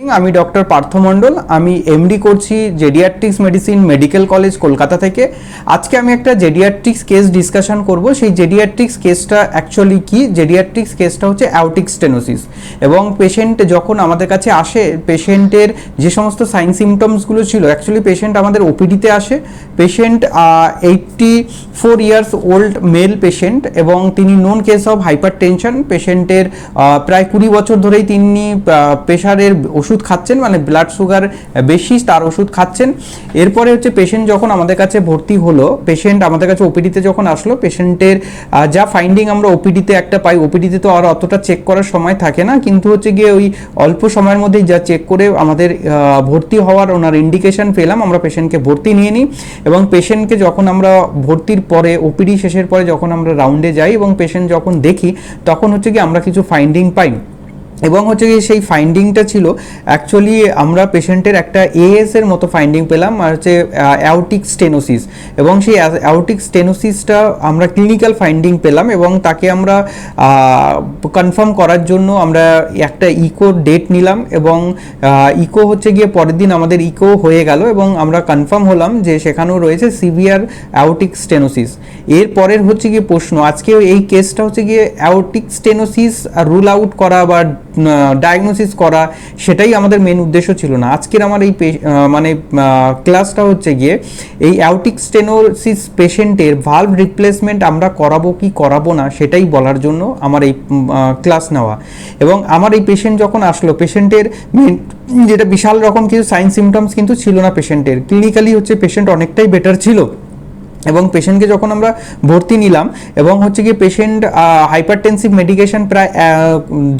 আমি ডক্টর পার্থ মণ্ডল, আমি এমডি করছি geriatrics medicine medical college Kolkata থেকে। আজকে আমি একটা জেডিয়াট্রিক্স কেস ডিসকাশন করব। সেই জেডিয়াট্রিক্স কেসটা অ্যাকচুয়ালি কি? জেডিয়াট্রিক্স কেসটা হচ্ছে অ্যাউটিক স্টেনোসিস এবং পেশেন্ট যখন আমাদের কাছে আসে পেশেন্টের যে সমস্ত সাইন সিমটমসগুলো ছিল অ্যাকচুয়ালি পেশেন্ট আমাদের ওপিডিতে আসে। Patient eighty four years old male patient এবং তিনি known case of hypertension পেশেন্টের প্রায় কুড়ি বছর ধরেই তিনি প্রেশারের ওষুধ খাচ্ছেন মানে ব্লাড সুগার বেশি, তার ওষুধ খাচ্ছেন। এরপরে হচ্ছে পেশেন্ট যখন আমাদের কাছে ভর্তি হলো পেশেন্ট আমাদের কাছে ওপিডিতে যখন আসলো পেশেন্টের যা ফাইন্ডিং আমরা ওপিডিতে একটা পাই ওপিডিতে তো আর অতটা চেক করার সময় থাকে না, কিন্তু হচ্ছে গিয়ে ওই অল্প সময়ের মধ্যেই যা চেক করে আমাদের ভর্তি হওয়ার ওনার ইন্ডিকেশন পেলাম, আমরা পেশেন্টকে ভর্তি নিয়ে নিই এবং পেশেন্টকে যখন আমরা ভর্তির পরে ওপিডি শেষের পরে যখন আমরা রাউন্ডে যাই এবং পেশেন্ট যখন দেখি, তখন হচ্ছে কি আমরা কিছু ফাইন্ডিং পাই। এবং হচ্ছে কি সেই ফাইন্ডিংটা ছিল অ্যাকচুয়ালি আমরা পেশেন্টের একটা এএস এর মতো ফাইন্ডিং পেলাম, আর হচ্ছে অ্যাউটিক স্টেনোসিস এবং সেই অ্যাউটিক স্টেনোসিসটা আমরা ক্লিনিক্যাল ফাইন্ডিং পেলাম এবং তাকে আমরা কনফার্ম করার জন্য আমরা একটা ইকো ডেট নিলাম এবং ইকো হচ্ছে গিয়ে পরের দিন আমাদের ইকো হয়ে গেল এবং আমরা কনফার্ম হলাম যে সেখানেও রয়েছে সিভিয়ার অ্যাউটিক স্টেনোসিস এর পরের হচ্ছে গিয়ে প্রশ্ন আজকে এই কেসটা হচ্ছে গিয়ে অ্যাউটিক স্টেনোসিস রুল আউট করা বা ডায়াগনোসিস করা, সেটাই আমাদের মেন উদ্দেশ্য ছিল না। আজকের আমার এই মানে ক্লাসটা হচ্ছে গিয়ে এই অ্যাউটিক স্টেনোসিস পেশেন্টের ভালভ রিপ্লেসমেন্ট আমরা করাবো কি করাবো না, সেটাই বলার জন্য আমার এই ক্লাস নেওয়া। এবং আমার এই পেশেন্ট যখন আসলো পেশেন্টের মেন যেটা বিশাল রকম কিছু সাইন সিমটমস কিন্তু ছিল না পেশেন্টের ক্লিনিক্যালি হচ্ছে পেশেন্ট অনেকটাই বেটার ছিল। এবং পেশেন্টকে যখন আমরা ভর্তি নিলাম এবং হচ্ছে কি পেশেন্ট হাইপারটেনসিভ মেডিকেশন প্রায়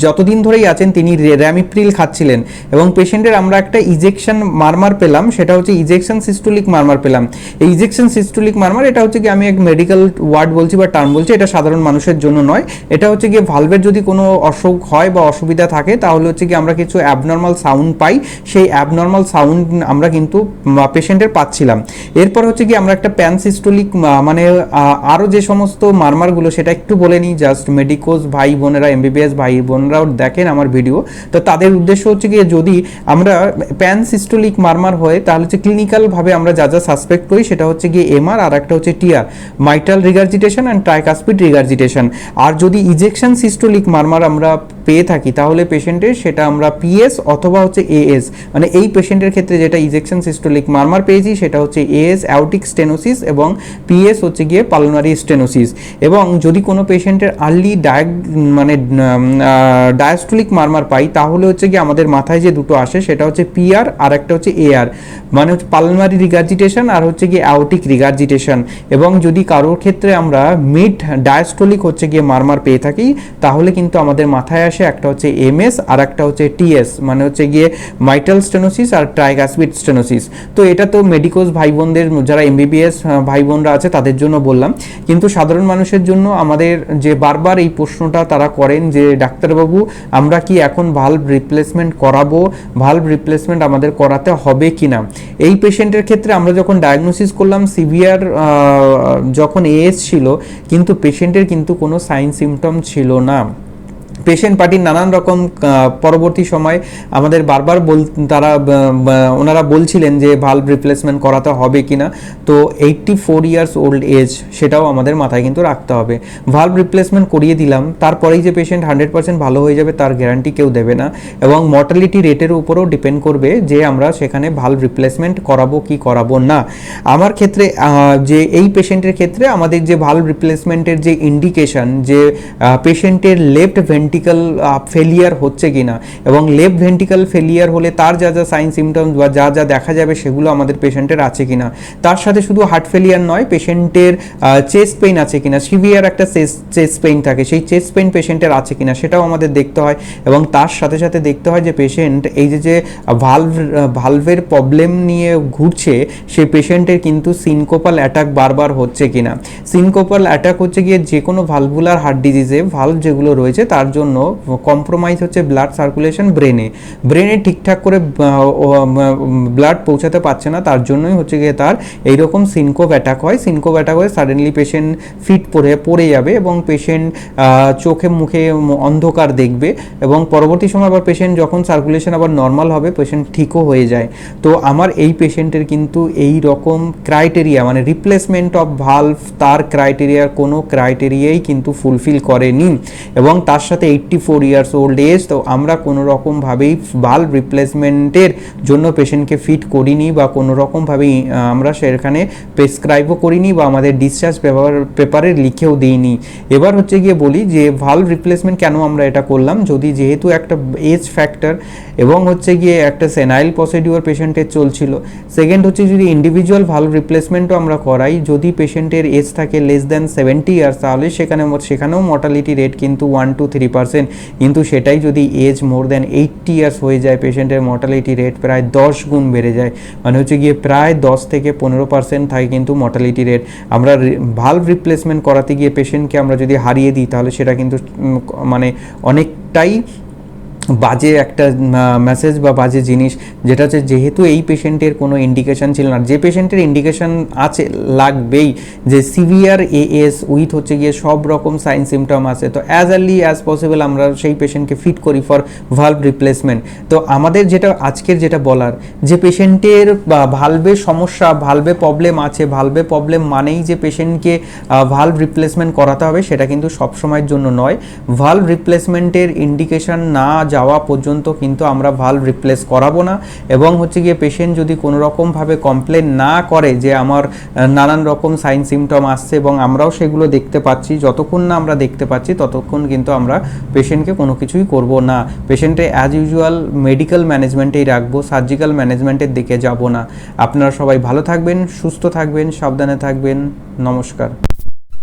যতদিন ধরেই আছেন তিনি র্যামিপ্রিল খাচ্ছিলেন এবং পেশেন্টের আমরা একটা ইজেকশন মারমার পেলাম, সেটা হচ্ছে ইজেকশন সিস্টোলিক মারমার পেলাম। এই ইজেকশন সিস্টোলিক মারমার এটা হচ্ছে কি আমি এক মেডিকেল ওয়ার্ড বলছি বা টার্ম বলছি, এটা সাধারণ মানুষের জন্য নয়। এটা হচ্ছে গিয়ে ভালভের যদি কোনো অসুখ হয় বা অসুবিধা থাকে, তাহলে হচ্ছে কি আমরা কিছু অ্যাবনর্মাল সাউন্ড পাই। সেই অ্যাবনর্মাল সাউন্ড আমরা কিন্তু পেশেন্টের পাচ্ছিলাম। এরপর হচ্ছে কি আমরা একটা প্যান সিস্টোলিক মানে আরও যে সমস্ত মারমারগুলো, সেটা একটু বলে নিই জাস্ট মেডিকোস ভাই বোনেরা এমবিবিএস ভাই বোনেরাও দেখেন আমার ভিডিও তো তাদের উদ্দেশ্য হচ্ছে কি যদি আমরা প্যান সিস্টোলিক মারমার হয়, তাহলে হচ্ছে ক্লিনিক্যালভাবে আমরা যা যা সাসপেক্ট করি, সেটা হচ্ছে গিয়ে এমআর আর একটা হচ্ছে TR mitral regurgitation and tricuspid regurgitation আর যদি ইজেকশন সিস্টোলিক মারমার আমরা পেয়ে থাকি, তাহলে পেশেন্টের সেটা আমরা পিএস অথবা হচ্ছে এএস মানে এই পেশেন্টের ক্ষেত্রে যেটা ইজেকশন সিস্টোলিক মারমার পেয়েছি সেটা হচ্ছে এএস অ্যাউটিক স্টেনোসিস এবং পিএস হচ্ছে গিয়ে পালনারি স্টেনোসিস। এবং যদি কোনো পেশেন্টের আর্লি ডায়াগ মানে ডায়াস্টোলিক মারমার পাই, তাহলে হচ্ছে গিয়ে আমাদের মাথায় যে দুটো আসে সেটা হচ্ছে পিআর আর একটা হচ্ছে এআর মানে হচ্ছে পালনারি রিগার্জিটেশন আর হচ্ছে গিয়ে অ্যাউটিক রিগার্জিটেশন। এবং যদি কারোর ক্ষেত্রে আমরা মিড ডায়াস্টোলিক হচ্ছে গিয়ে মারমার পেয়ে থাকি, তাহলে কিন্তু আমাদের মাথায় আসে একটা হচ্ছে এমএস আর একটা হচ্ছে টিএস মানে হচ্ছে গিয়ে মাইটাল স্টেনোসিস আর ট্রাইগাসপিড স্টেনোসিস। তো এটা তো মেডিকোস ভাই বোনদের যারা এমবিবিএস ভাই বোনরা আছে তাদের জন্য বললাম। কিন্তু সাধারণ মানুষের জন্য আমাদের যে বারবার এই প্রশ্নটা তারা করেন যে, ডাক্তারবাবু, আমরা কি এখন ভালভ রিপ্লেসমেন্ট করাবো? ভালভ রিপ্লেসমেন্ট আমাদের করাতে হবে কি না এই পেশেন্টের ক্ষেত্রে আমরা যখন ডায়াগনোসিস করলাম সিভিয়ার যখন এএস ছিল, কিন্তু পেশেন্টের কিন্তু কোনো সাইন সিমটম ছিল না। পেশেন্ট পার্টির নানান রকম পরবর্তী সময় আমাদের বারবার বল, তারা ওনারা বলছিলেন যে ভালভ রিপ্লেসমেন্ট করাতে হবে কি না। তো eighty four years old age সেটাও আমাদের মাথায় কিন্তু রাখতে হবে। ভালভ রিপ্লেসমেন্ট করিয়ে দিলাম, তারপরেই যে পেশেন্ট হান্ড্রেড পার্সেন্ট ভালো হয়ে যাবে তার গ্যারান্টি কেউ দেবে না এবং মর্টালিটি রেটের উপরও ডিপেন্ড করবে যে আমরা সেখানে ভালভ রিপ্লেসমেন্ট করাবো কি করাবো না। আমার ক্ষেত্রে যে এই পেশেন্টের ক্ষেত্রে আমাদের যে ভালভ রিপ্লেসমেন্টের যে ইন্ডিকেশন যে পেশেন্টের লেফট ভেন্টিক্যাল ফেলিয়ার হচ্ছে কিনা এবং লেফট ভেন্টিক্যাল ফেলিয়ার হলে তার যা যা সাইন সিমটমস বা যা যা দেখা যাবে সেগুলো আমাদের পেশেন্টের আছে কি না তার সাথে শুধু হার্ট ফেলিয়ার নয় পেশেন্টের চেস্ট পেইন আছে কিনা সিভিয়ার একটা চেস্ট পেইন থাকে, সেই চেস্ট পেইন পেশেন্টের আছে কিনা সেটাও আমাদের দেখতে হয় এবং তার সাথে সাথে দেখতে হয় যে পেশেন্ট এই যে যে ভালভ ভালভের প্রবলেম নিয়ে ঘুরছে সেই পেশেন্টের কিন্তু সিনকোপাল অ্যাটাক বারবার হচ্ছে কি না সিনকোপাল অ্যাটাক হচ্ছে গিয়ে যে কোনো ভালভুলার হার্ট ডিজিজে ভালভ যেগুলো রয়েছে তার জন্য জন্য কম্প্রোমাইজ হচ্ছে ব্লাড সার্কুলেশন ব্রেনে ব্রেনে ঠিকঠাক করে ব্লাড পৌঁছাতে পারছে না, তার জন্যই হচ্ছে গিয়ে তার এইরকম সিনকোভ অ্যাটাক হয়। সিনকোভ অ্যাটাক হয়ে সাডেনলি পেশেন্ট ফিট পড়ে পড়ে যাবে এবং পেশেন্ট চোখে, মুখে অন্ধকার দেখবে এবং পরবর্তী সময় আবার পেশেন্ট যখন সার্কুলেশন আবার নর্মাল হবে পেশেন্ট ঠিকও হয়ে যায়। তো আমার এই পেশেন্টের কিন্তু এই রকম ক্রাইটেরিয়া মানে রিপ্লেসমেন্ট অফ ভালভ তার ক্রাইটেরিয়ার কোনো ক্রাইটেরিয়াই কিন্তু ফুলফিল করেনি। এবং তার সাথে eighty four years old age তো আমরা কোনো রকমভাবেই ভালভ রিপ্লেসমেন্টের জন্য পেশেন্টকে ফিট করিনি বা কোনো রকমভাবেই আমরা সেখানে প্রেসক্রাইবও করিনি বা আমাদের ডিসচার্জ পেপার পেপারে লিখেও দিইনি। এবার হচ্ছে গিয়ে বলি যে ভালভ রিপ্লেসমেন্ট কেন আমরা এটা করলাম? যদি যেহেতু একটা এজ ফ্যাক্টর এবং হচ্ছে গিয়ে একটা সেনাইল প্রসিডিওর পেশেন্টের চলছিল সেকেন্ড হচ্ছে যদি ইন্ডিভিজুয়াল ভালভ রিপ্লেসমেন্টও আমরা করাই, যদি পেশেন্টের এজ থাকে লেস দ্যান সেভেন্টি ইয়ার্স তাহলে সেখানে সেখানেও মর্টালিটি রেট কিন্তু ওয়ান টু থ্রি পার্সেন্ট কিন্তু সেটাই যদি age more than eighty years হয়ে যায় পেশেন্টের মর্টালিটি রেট প্রায় দশ গুণ বেড়ে যায়। মানে হচ্ছে গিয়ে প্রায় দশ থেকে পনেরো পার্সেন্ট থাকে কিন্তু মর্টালিটি রেট আমরা ভালো রিপ্লেসমেন্ট করাতে গিয়ে পেশেন্টকে আমরা যদি হারিয়ে দিই, তাহলে সেটা কিন্তু মানে অনেকটাই বাজে একটা মেসেজ বা বাজে জিনিস, যেটা হচ্ছে যেহেতু এই পেশেন্টের কোনো ইন্ডিকেশন ছিল না যে পেশেন্টের ইন্ডিকেশন আছে, লাগবেই, যে সিভিয়ার এএস উইথ হচ্ছে গিয়ে সব রকম সাইন সিমটম আছে, তো অ্যাজ আর্লি অ্যাজ পসিবল আমরা সেই পেশেন্টকে ফিট করি ফর ভালভ রিপ্লেসমেন্ট তো আমাদের যেটা, আজকের যেটা বলার, যে পেশেন্টের ভালভে সমস্যা ভালভে প্রবলেম আছে ভালভে প্রবলেম মানেই যে পেশেন্টকে ভালভ রিপ্লেসমেন্ট করাতে হবে, সেটা কিন্তু সব সময়ের জন্য নয়। ভালভ রিপ্লেসমেন্টের ইন্ডিকেশন না যাওয়া পর্যন্ত কিন্তু আমরা ভালভ রিপ্লেস করাবো না এবং হচ্ছে গিয়ে পেশেন্ট যদি কোনো রকমভাবে কমপ্লেন না করে যে আমার নানান রকম সাইন সিমটম আসছে এবং আমরাও সেগুলো দেখতে পাচ্ছি, যতক্ষণ না আমরা দেখতে পাচ্ছি ততক্ষণ কিন্তু আমরা পেশেন্টকে কোনো কিছুই করব না। পেশেন্টে অ্যাজ ইউজুয়াল মেডিকেল ম্যানেজমেন্টেই রাখব সার্জিক্যাল ম্যানেজমেন্টের দিকে যাব না। আপনারা সবাই ভালো থাকবেন, সুস্থ থাকবেন, সাবধানে থাকবেন। নমস্কার।